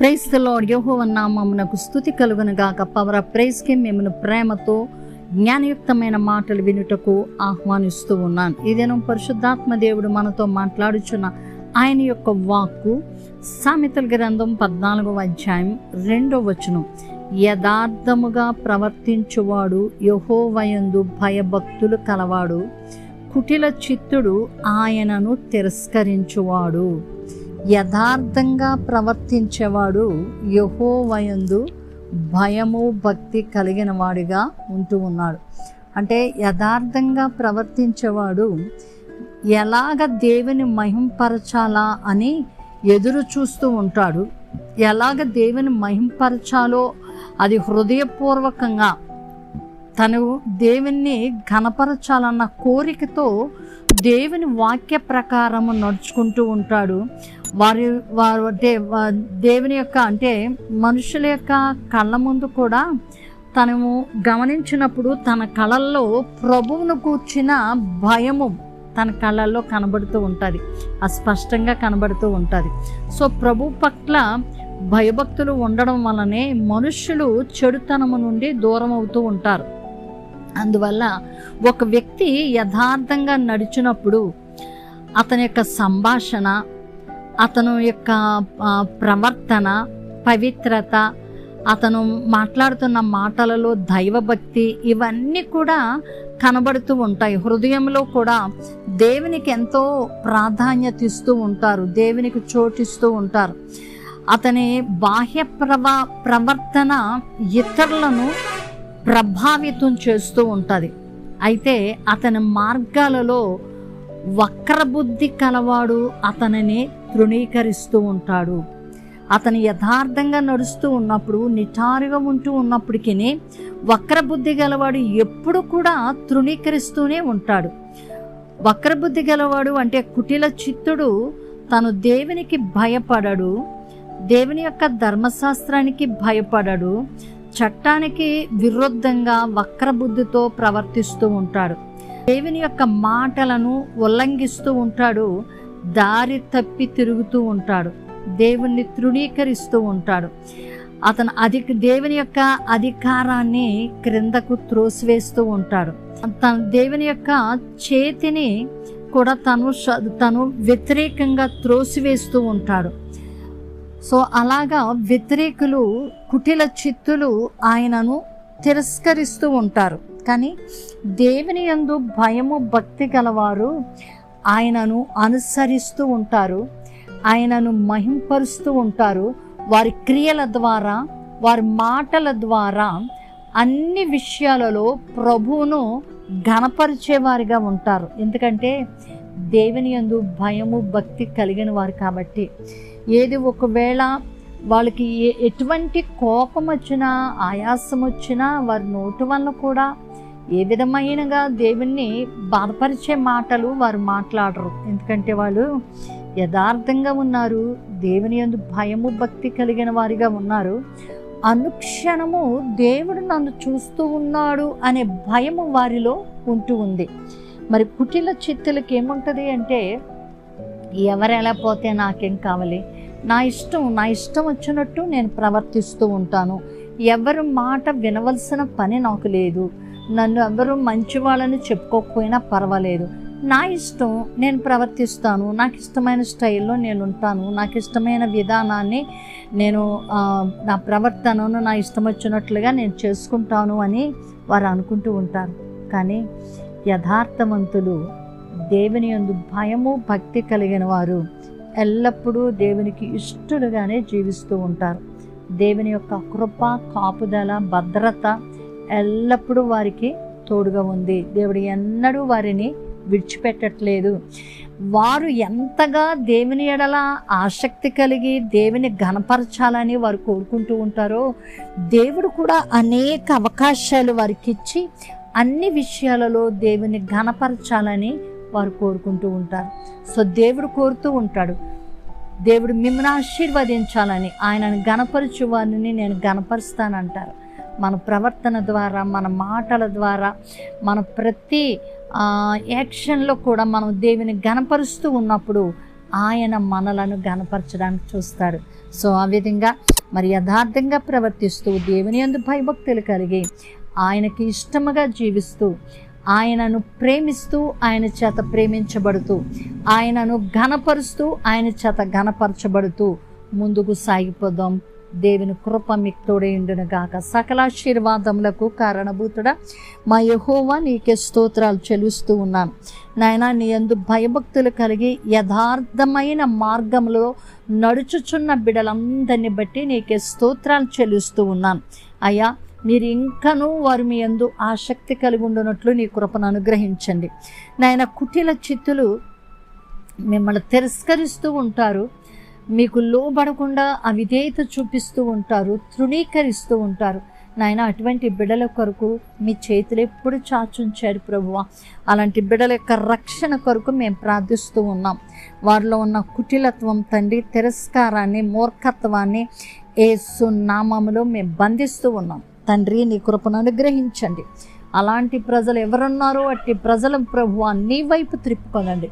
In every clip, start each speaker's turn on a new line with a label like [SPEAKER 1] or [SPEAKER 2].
[SPEAKER 1] Praise lord యెహోవా నామమునకు స్థుతి కలుగును గాక. పవర్ ఆఫ్ ప్రైజ్ మిమ్మల్ని ప్రేమతో జ్ఞానయుక్తమైన మాటలు వినుటకు ఆహ్వానిస్తూ ఉన్నాను. ఇదేనో పరిశుద్ధాత్మ దేవుడు మనతో మాట్లాడుచున్న ఆయన యొక్క వాక్కు సామెతల గ్రంథం పద్నాలుగవ అధ్యాయం రెండో వచనం. యథార్థముగా ప్రవర్తించువాడు యహోవయందు భయభక్తులు కలవాడు. కుటిల చిత్తుడు ఆయనను తిరస్కరించువాడు. యథార్థంగా ప్రవర్తించేవాడు యహోవయందు భయము భక్తి కలిగిన వాడిగా ఉంటూ ఉన్నాడు. అంటే యథార్థంగా ప్రవర్తించేవాడు ఎలాగ దేవుని మహింపరచాలా అని ఎదురు చూస్తూ ఉంటాడు. ఎలాగ దేవుని మహింపరచాలో అది హృదయపూర్వకంగా తను దేవుణ్ణి ఘనపరచాలన్న కోరికతో దేవుని వాక్య ప్రకారము నడుచుకుంటూ ఉంటాడు. వారి వారు అంటే దేవుని యొక్క అంటే మనుషుల యొక్క కళ్ళ ముందు కూడా తను గమనించినప్పుడు తన కళల్లో ప్రభువును కూర్చిన భయము తన కళ్ళల్లో కనబడుతూ ఉంటుంది. అస్పష్టంగా కనబడుతూ ఉంటుంది. సో ప్రభు పట్ల భయభక్తులు ఉండడం వలనే మనుషులు చెడుతనము నుండి దూరం అవుతూ ఉంటారు. అందువల్ల ఒక వ్యక్తి యథార్థంగా నడిచినప్పుడు అతని యొక్క సంభాషణ అతను యొక్క ప్రవర్తన పవిత్రత అతను మాట్లాడుతున్న మాటలలో దైవభక్తి ఇవన్నీ కూడా కనబడుతూ ఉంటాయి. హృదయంలో కూడా దేవునికి ఎంతో ప్రాధాన్యత ఇస్తూ ఉంటారు దేవునికి చోటిస్తూ ఉంటారు. అతని బాహ్య ప్రవ ప్రవర్తన ఇతరులను ప్రభావితం చేస్తూ ఉంటుంది. అయితే అతని మార్గాలలో వక్రబుద్ధి కలవాడు అతనిని తృణీకరిస్తూ ఉంటాడు. అతను యథార్థంగా నడుస్తూ ఉన్నప్పుడు నిటారుగా ఉంటూ ఉన్నప్పటికీ వక్రబుద్ధి గలవాడు ఎప్పుడు కూడా తృణీకరిస్తూనే ఉంటాడు. వక్రబుద్ధి గలవాడు అంటే కుటిల చిత్తుడు తను దేవునికి భయపడడు దేవుని యొక్క ధర్మశాస్త్రానికి భయపడడు చట్టానికి విరుద్ధంగా వక్రబుద్ధితో ప్రవర్తిస్తూ ఉంటాడు. దేవుని యొక్క మాటలను ఉల్లంఘిస్తూ ఉంటాడు. దారి తప్పి తిరుగుతూ ఉంటాడు. దేవుణ్ణి తృణీకరిస్తూ ఉంటాడు. అతను అధిక దేవుని యొక్క అధికారాన్ని క్రిందకు త్రోసివేస్తూ ఉంటాడు. తన దేవుని యొక్క చేతిని కూడా తను తను వ్యతిరేకంగా త్రోసివేస్తూ ఉంటాడు. సో అలాగా వ్యతిరేకులు కుటిల చిత్తులు ఆయనను తిరస్కరిస్తూ ఉంటారు. కానీ దేవుని యందు భయము భక్తి గలవారు ఆయనను అనుసరిస్తూ ఉంటారు. ఆయనను మహింపరుస్తూ ఉంటారు. వారి క్రియల ద్వారా వారి మాటల ద్వారా అన్ని విషయాలలో ప్రభువును ఘనపరిచేవారిగా ఉంటారు. ఎందుకంటే దేవుని యందు భయము భక్తి కలిగిన వారు కాబట్టి. ఏది ఒకవేళ వాళ్ళకి ఎటువంటి కోపం వచ్చినా ఆయాసం వచ్చినా వారి నోటి వల్ల కూడా ఏ విధమైనగా దేవుణ్ణి బాధపరిచే మాటలు వారు మాట్లాడరు. ఎందుకంటే వాళ్ళు యథార్థంగా ఉన్నారు దేవుని యందు భయము భక్తి కలిగిన వారిగా ఉన్నారు. అనుక్షణము దేవుడు నన్ను చూస్తూ ఉన్నాడు అనే భయము వారిలో ఉంటూ ఉంది. మరి కుటిల చిత్తులకి ఏముంటుంది అంటే ఎవరు ఎలా పోతే నాకేం కావాలి? నా ఇష్టం నా ఇష్టం వచ్చినట్టు నేను ప్రవర్తిస్తూ ఉంటాను. ఎవరు మాట వినవలసిన పని నాకు లేదు. నన్ను ఎవరు మంచి వాళ్ళని చెప్పుకోకపోయినా పర్వాలేదు. నా ఇష్టం నేను ప్రవర్తిస్తాను. నాకు ఇష్టమైన స్టైల్లో నేను ఉంటాను. నాకు ఇష్టమైన విధానాన్ని నేను నా ప్రవర్తనను నా ఇష్టం వచ్చినట్లుగా నేను చేసుకుంటాను అని వారు అనుకుంటూ ఉంటారు. కానీ యథార్థవంతులు. దేవుని యందు భయము భక్తి కలిగిన వారు ఎల్లప్పుడూ దేవునికి ఇష్టలుగానే జీవిస్తూ ఉంటారు. దేవుని యొక్క కృప కాపుదల భద్రత ఎల్లప్పుడూ వారికి తోడుగా ఉంది. దేవుడు ఎన్నడూ వారిని విడిచిపెట్టట్లేదు. వారు ఎంతగా దేవుని ఎడల ఆసక్తి కలిగి దేవుని ఘనపరచాలని వారు కోరుకుంటూ ఉంటారో దేవుడు కూడా అనేక అవకాశాలు వారికి ఇచ్చి అన్ని విషయాలలో దేవుని ఘనపరచాలని వారు కోరుకుంటూ ఉంటారు. సో దేవుడు కోరుతూ ఉంటాడు. దేవుడు మిమ్మల్ని ఆశీర్వదించాలని ఆయనను గణపరచు వారిని నేను గణపరుస్తానంటారు మన ప్రవర్తన ద్వారా మన మాటల ద్వారా మన ప్రతి యాక్షన్లో కూడా మనం దేవుని గణపరుస్తూ ఉన్నప్పుడు ఆయన మనలను గనపరచడానికి చూస్తాడు. సో ఆ విధంగా మరి యథార్థంగా ప్రవర్తిస్తూ దేవుని యందు భయభక్తులు కలిగి ఆయనకి ఇష్టముగా జీవిస్తూ ఆయనను ప్రేమిస్తూ ఆయన చేత ప్రేమించబడుతూ ఆయనను ఘనపరుస్తూ ఆయన చేత ఘనపరచబడుతూ ముందుకు సాగిపోదాం. దేవుని కృప మీకు తోడేయుండును గాక. సకలాశీర్వాదములకు కారణభూతుడా మా యహోవా నీకే స్తోత్రాలు చెలుస్తూ ఉన్నాను నాయన నీ యందు భయభక్తులు కలిగి యథార్థమైన మార్గంలో నడుచుచున్న బిడలందరిని బట్టి నీకే స్తోత్రాలు చెల్లిస్తూ ఉన్నాను అయ్యా మీరు ఇంకనూ వారు మీ యందు ఆసక్తి కలిగి ఉండునట్లు నీ కృపను అనుగ్రహించండి. నాయన కుటిల చిత్తులు మిమ్మల్ని తిరస్కరిస్తూ ఉంటారు. మీకు లోబడకుండా అవిధేయత చూపిస్తూ ఉంటారు తృణీకరిస్తూ ఉంటారు. నాయన అటువంటి బిడల కొరకు మీ చేతులు ఎప్పుడు చాచుంచారు ప్రభువ? అలాంటి బిడల యొక్క రక్షణ కొరకు మేము ప్రార్థిస్తూ ఉన్నాం. వారిలో ఉన్న కుటిలత్వం తండ్రి తిరస్కారాన్ని మూర్ఖత్వాన్ని ఏసు నామములో మేము బంధిస్తూ ఉన్నాం. తండ్రి నీ కృపను అనుగ్రహించండి. అలాంటి ప్రజలు ఎవరున్నారో అట్టి ప్రజల ప్రభువ నీ వైపు త్రిప్పుకొనండి.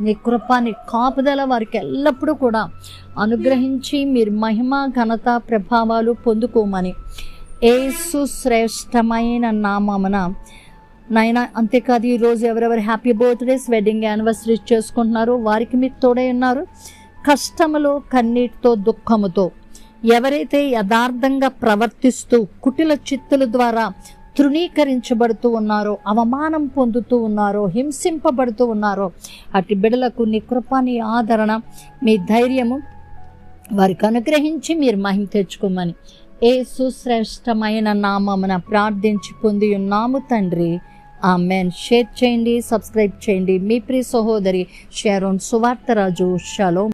[SPEAKER 1] నీ కృప నీ కాపుదల వారికి ఎల్లప్పుడూ కూడా అనుగ్రహించి మీరు మహిమ ఘనత ప్రభావాలు పొందుకోమని ఏసు శ్రేష్టమైన నామమున. నైనా అంతేకాదు ఈరోజు ఎవరెవరు హ్యాపీ బర్త్డేస్ వెడ్డింగ్ యానివర్సరీ చేసుకుంటున్నారో వారికి మీరు తోడే ఉన్నారు. కష్టములో కన్నీటితో దుఃఖముతో ఎవరైతే యథార్థంగా ప్రవర్తిస్తూ కుటిల చిత్తుల ద్వారా తృణీకరించబడుతూ ఉన్నారో అవమానం పొందుతూ ఉన్నారో హింసింపబడుతూ ఉన్నారో అటు బిడలకు నీ కృప నీ ఆదరణ మీ ధైర్యము వారికి అనుగ్రహించి మీరు మహిమ తెచ్చుకోమని ఏ సుశ్రేష్టమైన నామమున ప్రార్థించి పొంది ఉన్నాము తండ్రి. ఆమెన్. షేర్ చేయండి సబ్స్క్రైబ్ చేయండి. మీ ప్రియ సహోదరి షేరోన్ సువార్తరాజు. షలో.